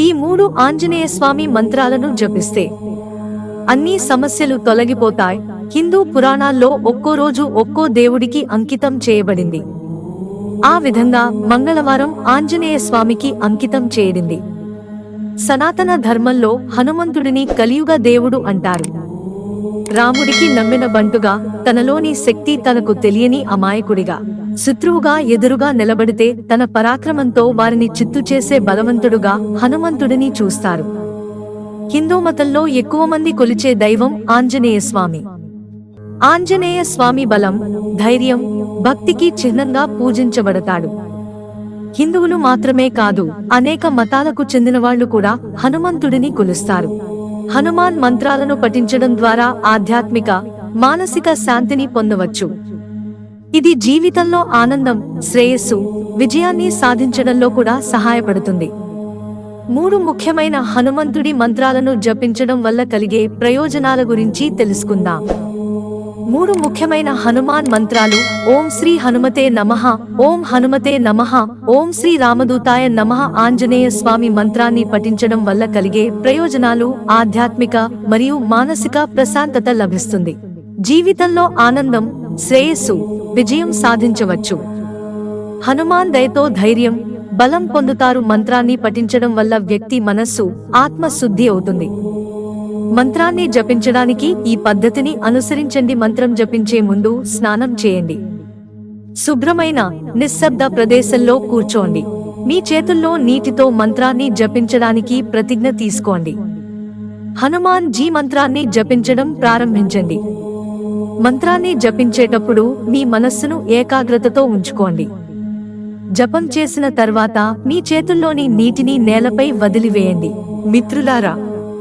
ఈ మూడు ఆంజనేయ స్వామి మంత్రాలను జపిస్తే. అన్ని సమస్యలు తొలగిపోతాయి. హిందూ పురాణాల్లో ఒక్కో రోజు ఒక్కో దేవుడికి అంకితం చేయబడింది. ఆ విధంగా మంగళవారం ఆంజనేయ స్వామికి అంకితం చేయడింది సనాతన ధర్మంలో హనుమంతుడిని కలియుగ దేవుడు అంటారు. రాముడికి నమ్మిన బంటుగా తనలోని శక్తి తనకు తెలియని అమాయకుడిగా శత్రువుగా ఎదురుగా నిలబడితే తన పరాక్రమంతో వారిని చిత్తు చేసే బలవంతుడుగా హనుమంతుడిని చూస్తారు. హిందూ మతంలో ఎక్కువ మంది కొలిచే దైవం ఆంజనేయ స్వామి. ఆంజనేయ స్వామి బలం ధైర్యం భక్తికి చిహ్నంగా పూజించబడతాడు. హిందువులు మాత్రమే కాదు అనేక మతాలకు చెందిన వాళ్ళు కూడా హనుమంతుడిని కొలుస్తారు. హనుమాన్ మంత్రాలను పఠించడం ద్వారా ఆధ్యాత్మిక మానసిక శాంతిని పొందవచ్చు. ఇది జీవితంలో ఆనందం శ్రేయస్సు విజయాన్ని సాధించడంలో కూడా సహాయపడుతుంది. మూడు ముఖ్యమైన హనుమంతుడి మంత్రాలను జపించడం వల్ల కలిగే ప్రయోజనాల గురించి తెలుసుకుందాం. మూడు ముఖ్యమైన హనుమాన్ మంత్రాలు. ఓం శ్రీ హనుమతే నమః. ఓం హనుమతే నమః. ఓం శ్రీ రామదూతాయ నమః. ఆంజనేయ స్వామి మంత్రాన్ని పఠించడం వల్ల కలిగే ప్రయోజనాలు ఆధ్యాత్మిక మరియు మానసిక ప్రశాంతత లభిస్తుంది. జీవితంలో ఆనందం శ్రేయస్సు విజయం సాధించవచ్చు. హనుమాన్ దయతో ధైర్యం బలం పొందుతారు మంత్రాన్ని పఠించడం వల్ల వ్యక్తి మనస్సు ఆత్మశుద్ధి అవుతుంది. మంత్రాన్ని జపించడానికి ఈ పద్ధతిని అనుసరించండి. మంత్రం జపించే ముందు స్నానం చేయండి. శుభ్రమైన నిశ్శబ్ద ప్రదేశంలో కూర్చోండి. మీ చేతుల్లో నీటితో మంత్రాన్ని జపించడానికి ప్రతిజ్ఞ తీసుకోండి. హనుమాన్ జీ మంత్రాన్ని జపించడం ప్రారంభించండి. మంత్రాన్ని జపించేటప్పుడు మీ మనస్సును ఏకాగ్రతతో ఉంచుకోండి. జపం చేసిన తర్వాత మీ చేతుల్లోని నీటిని నేలపై వదిలివేయండి. మిత్రులారా